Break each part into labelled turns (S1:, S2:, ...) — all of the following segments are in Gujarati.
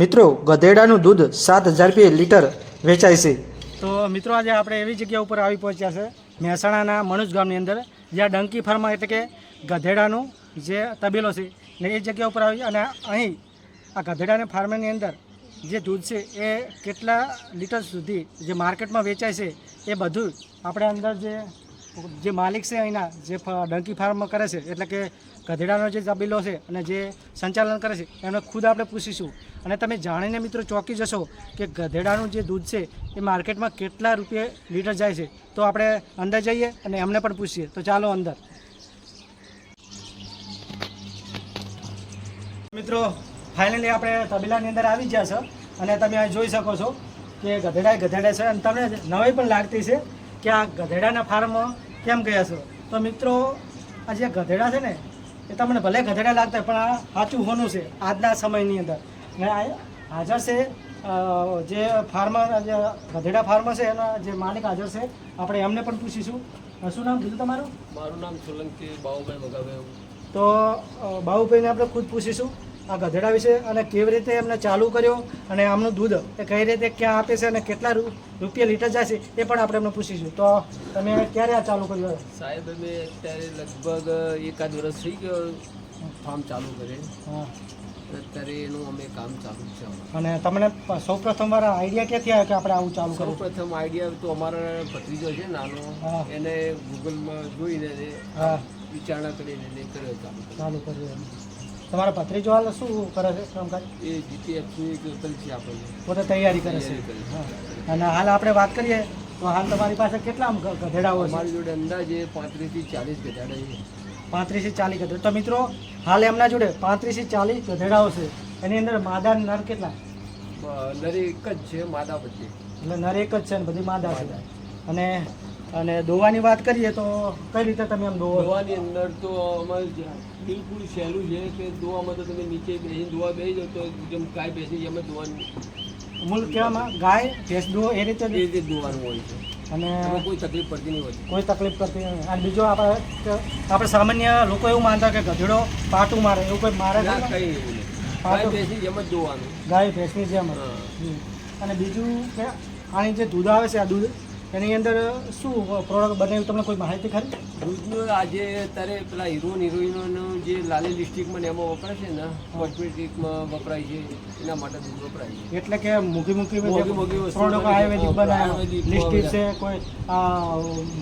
S1: મિત્રો, ગધેડાનું દૂધ સાત હજાર રૂપિયે લીટર વેચાય છે.
S2: તો મિત્રો, આજે આપણે એવી જગ્યા ઉપર આવી પહોંચ્યા છે, મહેસાણાના મનુજ ગામની અંદર, જ્યાં ડંકી ફાર્મ એટલે કે ગધેડાનું જે તબેલો છે, ને એ જગ્યા ઉપર આવી અને અહીં આ ગધેડાના ફાર્મની અંદર જે દૂધ છે, એ કેટલા લીટર સુધી જે માર્કેટમાં વેચાય છે, એ બધું આપણે અંદર જે જે માલિક છે અહીંના, જે ડંકી ફાર્મ કરે છે, એટલે કે ગધેડાનો જે તબેલો છે અને જે સંચાલન કરે છે એમને ખુદ આપણે પૂછીશું. અને તમે જાણીને મિત્રો ચોંકી જશો કે ગધેડાનું જે દૂધ છે, એ માર્કેટમાં કેટલા રૂપિયે લીટર જાય છે. તો આપણે અંદર જઈએ અને એમને પણ પૂછીએ. તો ચાલો અંદર. મિત્રો ફાઇનલી આપણે તબેલાની અંદર આવી ગયા છો અને તમે અહીં જોઈ શકો છો કે ગધેડા ગધેડા છે અને તમને નવાઈ પણ લાગતી છે કે આ ગધેડાના ફાર્મ કેમ ગયા છો? તો મિત્રો આ જે ગધેડા છે ને એ તમને ભલે ગધેડા લાગતા પણ આ સાચું હોનું છે આજના સમયની અંદર. ને હાજર છે જે ફાર્મર જે ગધેડા ફાર્મર છે એના જે માલિક હાજર છે આપણે એમને પણ પૂછીશું. શું નામ કીધું તમારું?
S3: મારું નામ સોલંકી બાહુભાઈ મગાવે
S2: તો બાહુભાઈને આપણે ખુદ પૂછીશું. આ ગધેડા વિશે અને કેવી રીતે એમને ચાલુ કર્યો અને આમનું દૂધ એ કઈ રીતે ક્યાં આપે છે અને કેટલા રૂપિયા લીટર જાય છે એ પણ આપણે એમને પૂછીશું. તો તમે ક્યારે આ ચાલુ કર્યું
S3: સાહેબ અમે અત્યારે લગભગ એકાદ વર્ષ થઈ ગયો ફાર્મ ચાલુ કરે.
S2: હા.
S3: અત્યારે એનું અમે કામ ચાલુ છે
S2: અને તમને સૌ પ્રથમ વાર આઈડિયા ક્યાંથી આવ્યો કે આપણે આવું ચાલુ
S3: સૌ પ્રથમ આઈડિયા તો અમારા ભત્રીજો છે નાનો એને ગૂગલમાં જોઈને
S2: હા.
S3: વિચારણા કરીને કર્યો ચાલુ
S2: ચાલુ કર્યું. તમારા ભત્રીજો હાલ શું કરે છે કામકાજ?
S3: એ જીટીએફની એક આપે છે.
S2: પોતે તૈયારી કરે છે. હા. અને હાલ આપણે વાત કરીએ તો હાલ તમારી પાસે કેટલા ગધેડાઓ છે?
S3: અમારી જોડે અંદાજે પાંત્રીસથી ચાલીસ ગધેડા છે.
S2: પાંત્રીસથી ચાલીસ ગધેડા તો મિત્રો હાલ એમના જોડે પાંત્રીસથી ચાલીસ ગધેડાઓ છે. એની અંદર માદા નર કેટલા?
S3: નર એક જ છે માદા વચ્ચે
S2: એટલે નર એક જ છે ને બધી માદા છે. અને અને દોવાની વાત કરીએ તો કઈ રીતે તમે આમ દોવો?
S3: દોવાની અંદર તો અમારે બિલકુલ સહેલું છે કે દોવામાં તો તમે નીચે બેસીને દોવા બેસી જાઓ તો જેમ ગાય બેસી એમ દોવાની.
S2: મૂળ કહેવામાં ગાય ભેંસ દો એ રીતે
S3: એ. રીતે દોવાનું હોય છે.
S2: અને
S3: કોઈ તકલીફ પડતી નહીં હોય.
S2: કોઈ તકલીફ પડતી નહીં. અને બીજો આપણે આપણે સામાન્ય લોકો એવું માનતા કે ગધેડો પાટું મારે એવું કોઈ મારે?
S3: કઈ ગાય બેસી એમ જ દોવાનું.
S2: ગાય ભેંસની જેમ. અને બીજું કે આની જે દૂધ આવે છે આ દૂધ એની અંદર શું પ્રોડક્ટ બનાવ્યું તમને કોઈ માહિતી ખરી?
S3: દૂધનું આજે અત્યારે પેલા હીરોઈન હિરોઈનોનો જે લાલી લિપસ્ટિકમાં ને એમાં વપરાય છે ને કોસ્મેટિકમાં વપરાય છે એના માટે દૂધ વપરાય છે.
S2: એટલે કે મૂકી મૂકી
S3: મોંઘી મોંઘી
S2: પ્રોડક્ટ આયુર્વેદિક બનાવે
S3: લિસ્ટિક
S2: છે કોઈ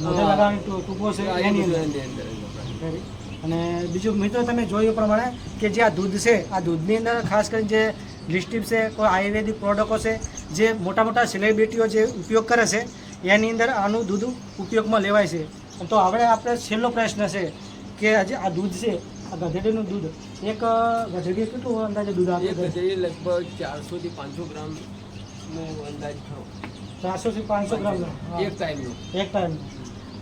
S2: મોઢે. લગાવવાની ટૂંકો છે એની અંદર. અને બીજું મિત્રો તમે જોયું પ્રમાણે કે જે આ દૂધ છે આ દૂધની અંદર ખાસ કરીને જે લિસ્ટિપ છે કોઈ આયુર્વેદિક પ્રોડક્ટો છે જે મોટા મોટા સેલિબ્રિટીઓ જે ઉપયોગ કરે છે એની અંદર આનું દૂધ ઉપયોગમાં લેવાય છે. તો હવે આપણે છેલ્લો પ્રશ્ન છે કે આજે આ દૂધ છે આ ગધેડીનું દૂધ એક ગધેડી કેટલું અંદાજે દૂધ આપે
S3: ગધેડી લગભગ ચારસો થી પાંચસો ગ્રામ નો અંદાજ થયો
S2: ચારસો થી પાંચસો ગ્રામ
S3: એક ટાઈમનો
S2: એક ટાઈમ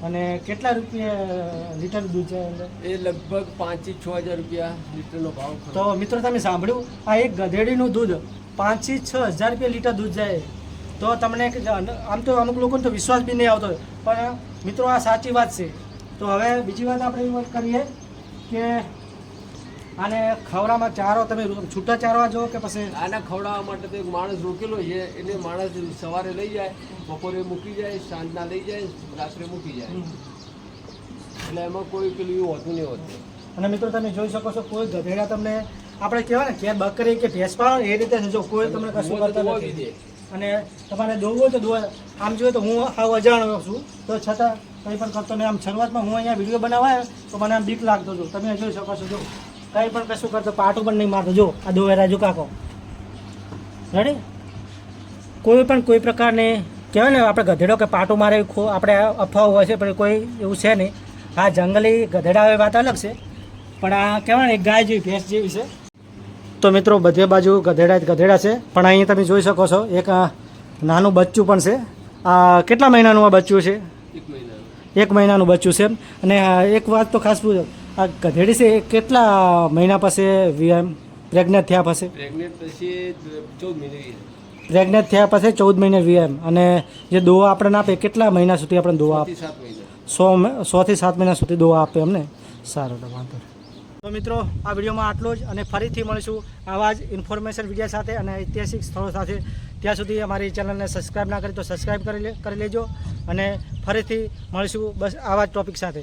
S2: અને કેટલા રૂપિયા લીટર દૂધ છે
S3: એ લગભગ પાંચથી છ હજાર રૂપિયા લીટરનો ભાવ
S2: તો મિત્રો તમે સાંભળ્યું આ એક ગધેડીનું દૂધ પાંચથી છ હજાર રૂપિયા લીટર દૂધ જાય તો તમને આમ તો અમુક લોકોને તો વિશ્વાસ બી નહીં આવતો પણ મિત્રો આ સાચી વાત છે. તો હવે બીજી વાત આપણે એ વાત કરીએ કે આને ખવડામાં ચારો તમે છૂટા ચારવા જો કે પછી
S3: આના ખવડાવવા માટે તો એક માણસ રોકેલો છે. એને માણસ સવારે લઈ જાય બપોરે મૂકી જાય સાંજના લઈ જાય રાત્રે મૂકી જાય. એટલે એમાં કોઈ પેલું એવું હોતું નહીં હોતું.
S2: અને મિત્રો તમે જોઈ શકો છો કોઈ ગધેડા તમને આપણે કહેવાય ને કે બકરી કે ભેંસ પાડો એ રીતે જો કોઈ તમને કશું કરતા નથી. અને તમારે દોવો તો દોવા આમ જોઈએ તો હું આવું અજાણ્યો છું. તો છતાં કંઈ પણ કરતો નહીં. આમ શરૂઆતમાં હું અહીંયા વીડિયો બનાવાય તો મને આમ બીક લાગતો હતો. તમે જોઈ શકો છો, જો. કંઈ પણ કશું કરતો, પાટું પણ નહીં મારતો. જો, આ દોવેરા જો કાકો. રેડી કોઈ પણ કોઈ પ્રકારની કહેવાય ને, આપણે ગધેડો કે પાટું મારે આપણે અફવાઓ હોય છે, પણ કોઈ એવું છે નહીં. હા જંગલી ગધેડા વાત અલગ છે. પણ આ કહેવાય ને ગાય જેવી ભેંસ જેવી છે. તો મિત્રો બધે બાજુ ગધેડા જ ગધેડા છે. પણ અહીં તમે જોઈ શકો છો એક નાનું બચ્ચું પણ છે. આ કેટલા મહિનાનું આ બચ્ચું છે?
S3: એક
S2: મહિનાનું બચ્ચું છે અને એક વાત તો ખાસ પૂછો. આ ગધેડી છે કેટલા મહિના પછી વીએમ પ્રેગ્નેન્ટ થયા પછી?
S3: પ્રેગ્નેન્ટ
S2: થયા પછી ચૌદ મહિને વીએમ અને જે દોવા આપણને આપે કેટલા મહિના સુધી આપણે દોવા આપે સો મ- સો થી સાત મહિના સુધી દોવા આપે અમને સારું વાંધો નહીં. તો મિત્રો, આ વિડીયોમાં આટલું જ અને ફરીથી મળીશું આવા જ ઇન્ફોર્મેશન વીડિયો સાથે અને ઐતિહાસિક સ્થળો સાથે. ત્યાં સુધી અમારી ચેનલને સબસ્ક્રાઈબ ના કરી તો સબસ્ક્રાઈબ કરી લેજો અને ફરીથી મળીશું બસ આવા જ ટોપિક સાથે.